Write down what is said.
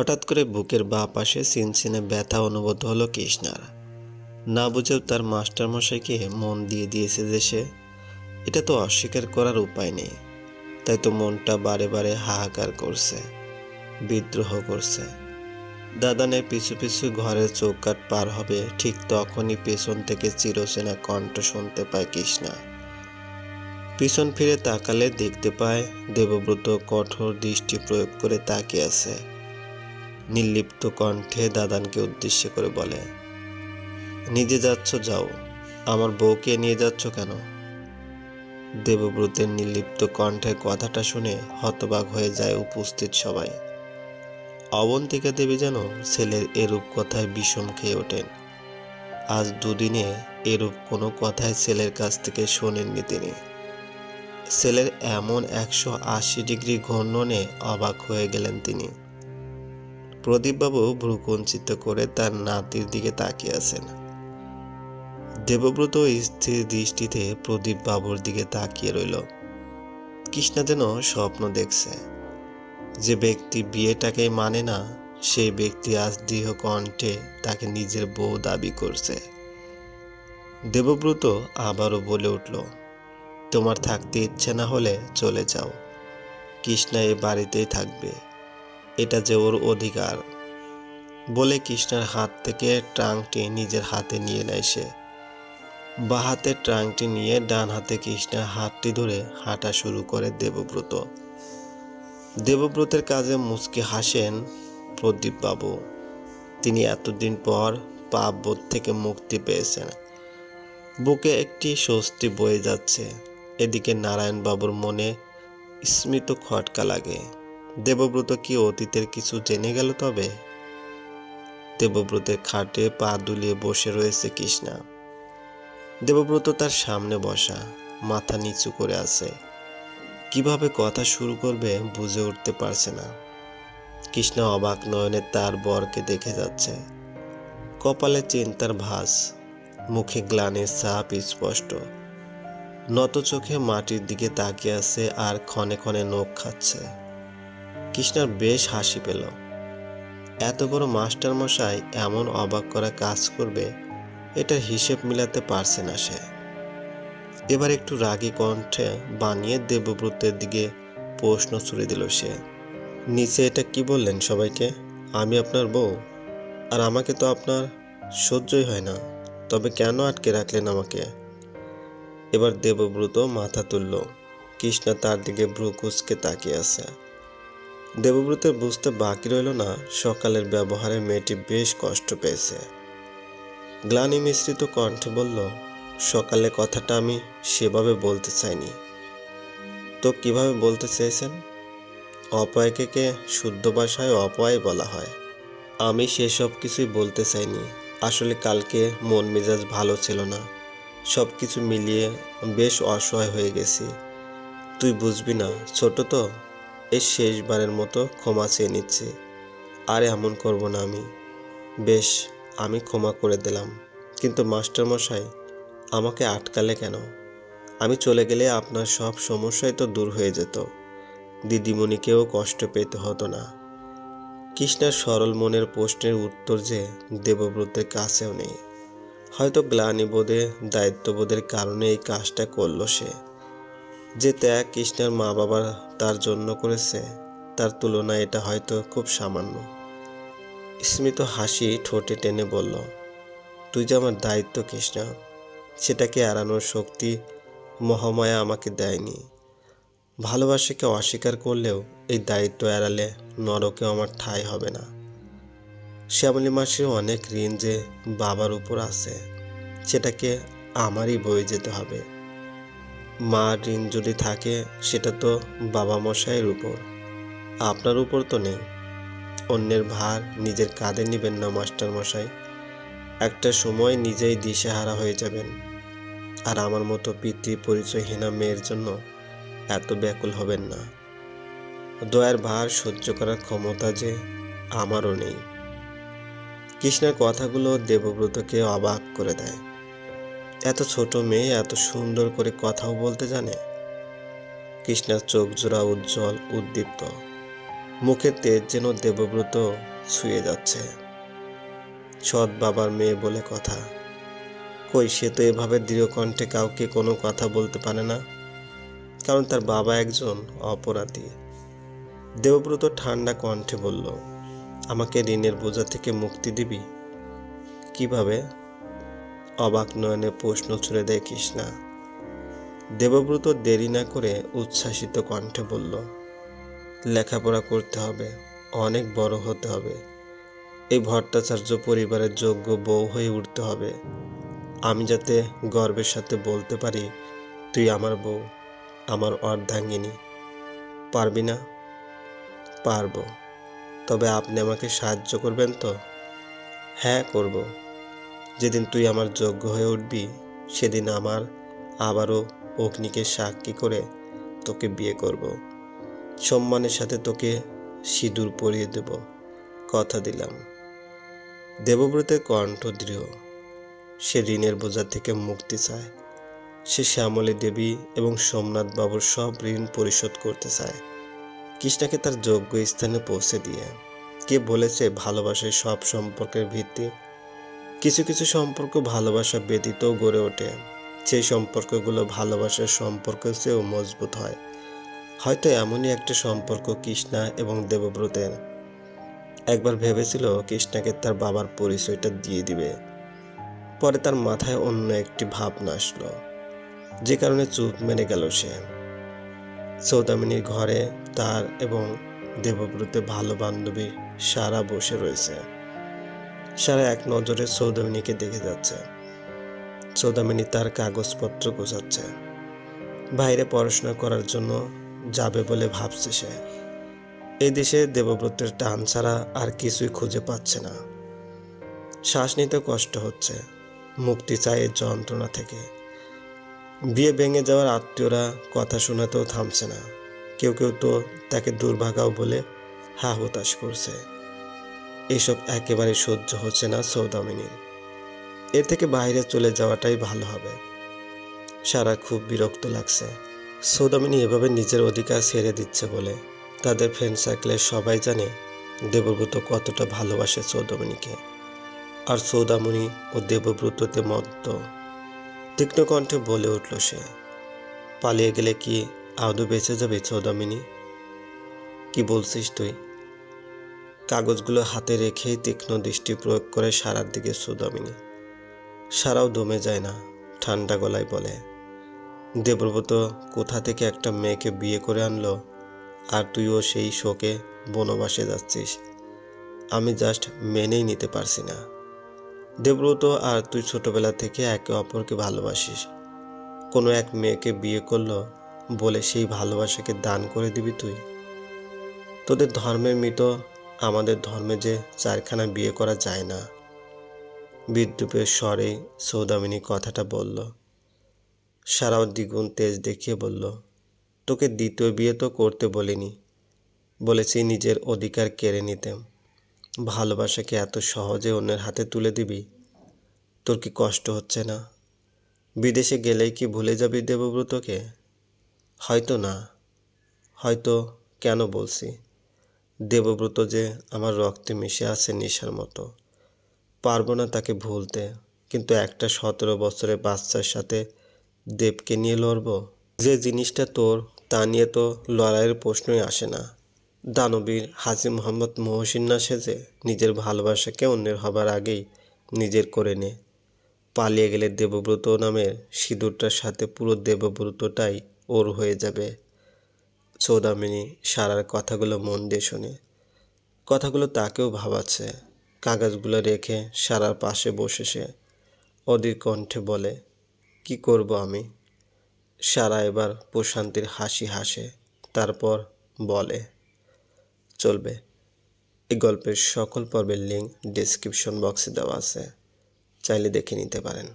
হঠাৎ করে বুকের বা পাশে সিনসিনে ব্যথা অনুভূত হলো কৃষ্ণার। না বুঝেও তার মাস্টারমশাইকে মন দিয়ে দিয়েছে সে এটা তো অস্বীকার করার উপায় নেই। তাই তো মনটা বারে বারে হাহাকার করছে, বিদ্রোহ করছে। দাদানের পিছু পিছু ঘরের চৌকাট পার হবে, ঠিক তখনই পেছন থেকে চিরচেনা কণ্ঠ শুনতে পায় কৃষ্ণা। পিছন ফিরে তাকালে দেখতে পায় দেবব্রত কঠোর দৃষ্টি প্রয়োগ করে তাকিয়ে আছে। নির্লিপ্ত কণ্ঠে দাদানকে উদ্দেশ্য করে বলে, নিজে যাচ্ছ, যাও। আমার বউকে নিয়ে যাচ্ছ কেন? দেবব্রতের নির্লিপ্ত কণ্ঠের কথাটা শুনে হতবাক হয়ে যায় উপস্থিত সবাই। অবন্তিকা দেবী যেন ছেলের এরূপ কথায় বিষম খেয়ে ওঠেন। আজ দুদিনে এরূপ কোনো কথাই ছেলের কাছ থেকে শোনেননি তিনি। ছেলের এমন একশো আশি ডিগ্রি ঘূর্ণনে অবাক হয়ে গেলেন তিনি। প্রদীপবাবু ভ্রুকুঞ্চিত করে তার নাতির দিকে তাকিয়ে আছেন। দেবব্রত স্থির দৃষ্টিতে প্রদীপ বাবুর দিকে তাকিয়ে রইল। কৃষ্ণা যেন স্বপ্ন দেখছে। যে ব্যক্তি বিয়েটাকে মানে না, সেই ব্যক্তি আজ দৃঢ় কণ্ঠে তাকে নিজের বউ দাবি করছে। দেবব্রত আবারও বলে উঠল, তোমার থাকতে ইচ্ছে না হলে চলে যাও। কৃষ্ণা এ বাড়িতেই থাকবে। এটা যে ওর অধিকার। বলে কৃষ্ণার হাত থেকে ট্রাঙ্কটি নিজের হাতে নিয়ে নেয় সে। বা হাতে ট্রাঙ্কটি নিয়ে ডান হাতে কৃষ্ণার হাতটি ধরে হাঁটা শুরু করে দেবব্রত। দেবব্রতের কাজে মুচকি হাসেন প্রদীপ বাবু তিনি এতদিন পর পাপবোধ থেকে মুক্তি পেয়েছেন। বুকে একটি স্বস্তি বয়ে যাচ্ছে। এদিকে নারায়ণবাবুর মনে স্মৃত খটকা লাগে। দেবব্রত কি অতীতের কিছু জেনে গেল তবে? দেবব্রতের খাটে পা দুলিয়ে বসে রয়েছে কৃষ্ণা। দেবব্রত তার সামনে বসা, মাথা নিচু করে আছে। কীভাবে কথা শুরু করবে বুঝে উঠতে পারছে না। কৃষ্ণা অবাক নয়নে তার বরকে দেখে যাচ্ছে। কপালে চিন্তার ভাস মুখে গ্লানের সাপ স্পষ্ট। নত চোখে মাটির দিকে তাকিয়ে আছে আর ক্ষণে ক্ষণে নখ খাচ্ছে। কৃষ্ণার বেশ হাসি পেল। এত বড় মাস্টার মশাই এমন অবাক করা কাজ করবে, এটার হিসেব মিলাতে পারছে না সে। এবার একটু রাগী কণ্ঠে বানিয়ে দেবব্রতের দিকে প্রশ্ন ছুড়ে দিল সে। নিচে এটা কি বললেন সবাইকে? আমি আপনার বউ, আর আমাকে তো আপনার সহ্যই হয় না, তবে কেন আটকে রাখলেন আমাকে? এবার দেবব্রত মাথা তুলল। কৃষ্ণা তার দিকে ভ্রু কুচকে তাকিয়ে আছে। দেবব্রতের বুঝতে বাকি রইল না, সকালের ব্যবহারে মেয়েটি বেশ কষ্ট পেয়েছে। গ্লানি মিশ্রিত কণ্ঠে বলল, সকালে কথাটা আমি সেভাবে বলতে চাইনি। তো কীভাবে বলতে চেয়েছেন? অপয়কে কে শুদ্ধ ভাষায় অপয় বলা হয়। আমি সেসব কিছুই বলতে চাইনি। আসলে কালকে মন মেজাজ ভালো ছিল না। সব কিছু মিলিয়ে বেশ অসহায় হয়ে গেছি। তুই বুঝবি না, ছোট তো। এই শেষবারের মতো ক্ষমা চেয়ে নিচ্ছি। আর এমন করব না আমি। বেশ, আমি ক্ষমা করে দিলাম। কিন্তু মাস্টারমশাই, আমাকে আটকালে কেন? আমি চলে গেলে আপনার সব সমস্যাই তো দূর হয়ে যেত। দিদিমণিকেও কষ্ট পেতে হতো না। কৃষ্ণার সরল মনের প্রশ্নের উত্তর যে দেবব্রতের কাছেও নেই। হয়তো গ্লানিবোধে, দায়িত্ববোধের কারণে এই কাজটা করল সে। যে ত্যাগ কৃষ্ণের মা বাবা তার জন্য করেছে, তার তুলনায় এটা হয়তো খুব সামান্য। স্মিত হাসি ঠোঁটে টেনে বলল, তুই যে আমার দায়িত্ব কৃষ্ণ, সেটাকে এড়ানোর শক্তি মহামায়া আমাকে দেয়নি। ভালোবাসাকে অস্বীকার করলেও এই দায়িত্ব এড়ালে নরকেও আমার ঠাঁই হবে না। শ্যামলী মাসির অনেক ঋণ যে বাবার উপর আছে, সেটাকে আমারই বয়ে যেতে হবে। মা ঋণ যদি থাকে, সেটা তো বাবা মশাইয়ের উপর। আপনার উপর তো নেই। অন্যের ভার নিজের কাঁধে নেবেন না মাস্টার মশাই একটা সময় নিজেই দিশেহারা হয়ে যাবেন। আর আমার মতো পিতৃ পরিচয়হীনা মেয়ের জন্য এত ব্যাকুল হবেন না। দয়ার ভার সহ্য করার ক্ষমতা যে আমারও নেই। কৃষ্ণের কথাগুলো দেবব্রতকে অবাক করে দেয়। এত ছোট মেয়ে এত সুন্দর করে কথাও বলতে জানে? কৃষ্ণার চোখ জোড়া উজ্জ্বল, উদ্দীপ্ত। মুখের তেজ যেন দেবব্রত ছুঁয়ে যাচ্ছে। সৎ বাবার মেয়ে বলে কথা। কই, সে তো এভাবে দৃঢ় কণ্ঠে কাউকে কোনো কথা বলতে পারে না। কারণ তার বাবা একজন অপরাধী। দেবব্রত ঠান্ডা কণ্ঠে বলল, আমাকে ঋণের বোঝা থেকে মুক্তি দিবি? কীভাবে? অবাক নয়নে প্রশ্ন ছুড়ে দেয় কৃষ্ণা। দেবব্রত দেরি না করে উচ্ছ্বাসিত কণ্ঠে বলল, লেখাপড়া করতে হবে, অনেক বড় হতে হবে। এই ভট্টাচার্য পরিবারের যোগ্য বউ হয়ে উঠতে হবে। আমি যাতে গর্বের সাথে বলতে পারি, তুই আমার বউ, আমার অর্ধাঙ্গিনী। পারবি না? পারব। তবে আপনি আমাকে সাহায্য করবেন তো? হ্যাঁ করব। যেদিন তুই আমার যোগ্য হয়ে উঠবি, সেদিন আমার আবারও অগ্নিকে সাক্ষী করে তোকে বিয়ে করব। সম্মানের সাথে তোকে সিঁদুর পরিয়ে দেব, কথা দিলাম। দেবব্রতের কণ্ঠ দৃঢ়। সে ঋণের বোঝা থেকে মুক্তি চায়। সে শ্যামলী দেবী এবং সোমনাথ বাবুর সব ঋণ পরিশোধ করতে চায়। কৃষ্ণাকে তার যোগ্য স্থানে পৌঁছে দিয়ে। কে বলেছে ভালোবাসায় সব সম্পর্কের ভিত্তি কিছু কিছু সম্পর্ক ভালোবাসা ব্যতীতও গড়ে ওঠে। সেই সম্পর্কগুলো ভালোবাসার সম্পর্কের চেয়েও মজবুত হয়। হয়তো এমনই একটা সম্পর্ক কৃষ্ণা এবং দেবব্রতের। একবার ভেবেছিল কৃষ্ণাকে তার বাবার পরিচয়টা দিয়ে দিবে। পরে তার মাথায় অন্য একটি ভাবনা আসলো। যে কারণে চুপ মেনে গেল সে। সৌদামিনীর ঘরে তার এবং দেবব্রতের ভালো বান্ধবী সারা বসে রয়েছে। সারা এক নজরে সৌদামিনীকে দেখে যাচ্ছে। সৌদামিনী তার কাগজপত্র গোছাচ্ছে। বাইরে পড়াশোনা করার জন্য যাবে বলে ভাবছে সে। এই দেশে দেবব্রতের টান ছাড়া আর কিছুই খুঁজে পাচ্ছে না। শ্বাস নিতে কষ্ট হচ্ছে, মুক্তি চায় যন্ত্রণা থেকে। বিয়ে ভেঙে যাওয়ার আত্মীয়রা কথা শোনাতেও থামছে না। কেউ কেউ তো তাকে দুর্ভাগাও বলে হা হতাশ করছে। এসব একেবারে সহ্য হচ্ছে না সৌদামিনীর। এর থেকে বাইরে চলে যাওয়াটাই ভালো হবে। সারা খুব বিরক্ত লাগছে। সৌদামিনী এভাবে নিজের অধিকার ছেড়ে দিচ্ছে বলে তাদের ফ্রেন্ড সার্কেলের সবাই জানে দেবব্রত কতটা ভালোবাসে সৌদামিনীকে। আর সৌদামণি ও দেবব্রততে মত্ত। তীক্ষ্ণ কণ্ঠে বলে উঠল সে, পালিয়ে গেলে কি আদৌ বেঁচে যাবে সৌদামিনী? কি বলছিস তুই? কাগজগুলো হাতে রেখেই তীক্ষ্ণ দৃষ্টি প্রয়োগ করে সারার দিকে সৌদামিনী সারাও দমে যায় না, ঠান্ডা গলায় বলে, দেবব্রত, কোথা থেকে একটা মেয়েকে বিয়ে করে আনলো? আর তুইও সেই শোকে বনবাসে যাচ্ছিস। আমি জাস্ট মেনেই নিতে পারছি না। দেবব্রত, আর তুই ছোটবেলা থেকে একে অপরকে ভালোবাসিস। কোনো এক মেয়েকে বিয়ে করল বলে সেই ভালোবাসাকে দান করে দিবি তুই? তোদের ধর্মের মৃত আমাদের ধর্মে যে চারখানা বিয়ে করা যায় না। বিদ্যুপের স্বরে সৌদামিনী কথাটা বলল। সারাও দ্বিগুণ তেজ দেখিয়ে বলল, তোকে দ্বিতীয় বিয়ে তো করতে বলিনি। বলেছি নিজের অধিকার কেড়ে নিতে। ভালোবাসাকে এত সহজে অন্যের হাতে তুলে দিবি? তোর কি কষ্ট হচ্ছে না? বিদেশে গেলেই কি ভুলে যাবি দেবব্রতকে? হয়তো না। হয়তো কেন বলছি? দেবব্রত যে আমার রক্তে মিশে আছে নেশার মতো। পারব না তাকে ভুলতে, কিন্তু একটা সতেরো বছরের বাচ্চার সাথে দেবকে নিয়ে লড়বো? যে জিনিসটা তোর, তা নিয়ে তো লড়াইয়ের প্রশ্নই আসে না। দানবীর হাজি মোহাম্মদ মহসিন না সেজে নিজের ভালোবাসাকে অন্যের হবার আগেই নিজের করে নে। পালিয়ে গেলে দেবব্রত নামের সিঁদুরটার সাথে পুরো দেবব্রতটাই ওর হয়ে যাবে। সৌদামিনী সারার কথাগুলো মন দিয়ে শোনে। কথাগুলো তাকেও ভাবাচ্ছে। কাগজগুলো রেখে সারার পাশে বসে সে অধীর কণ্ঠে বলে, কি করব আমি? সারা এবার প্রশান্তির হাসি হাসে, তারপর বলে, চলবে। এই গল্পের সকল পর্বের লিঙ্ক ডিসক্রিপশন বক্সে দেওয়া আছে। চাইলে দেখে নিতে পারেন।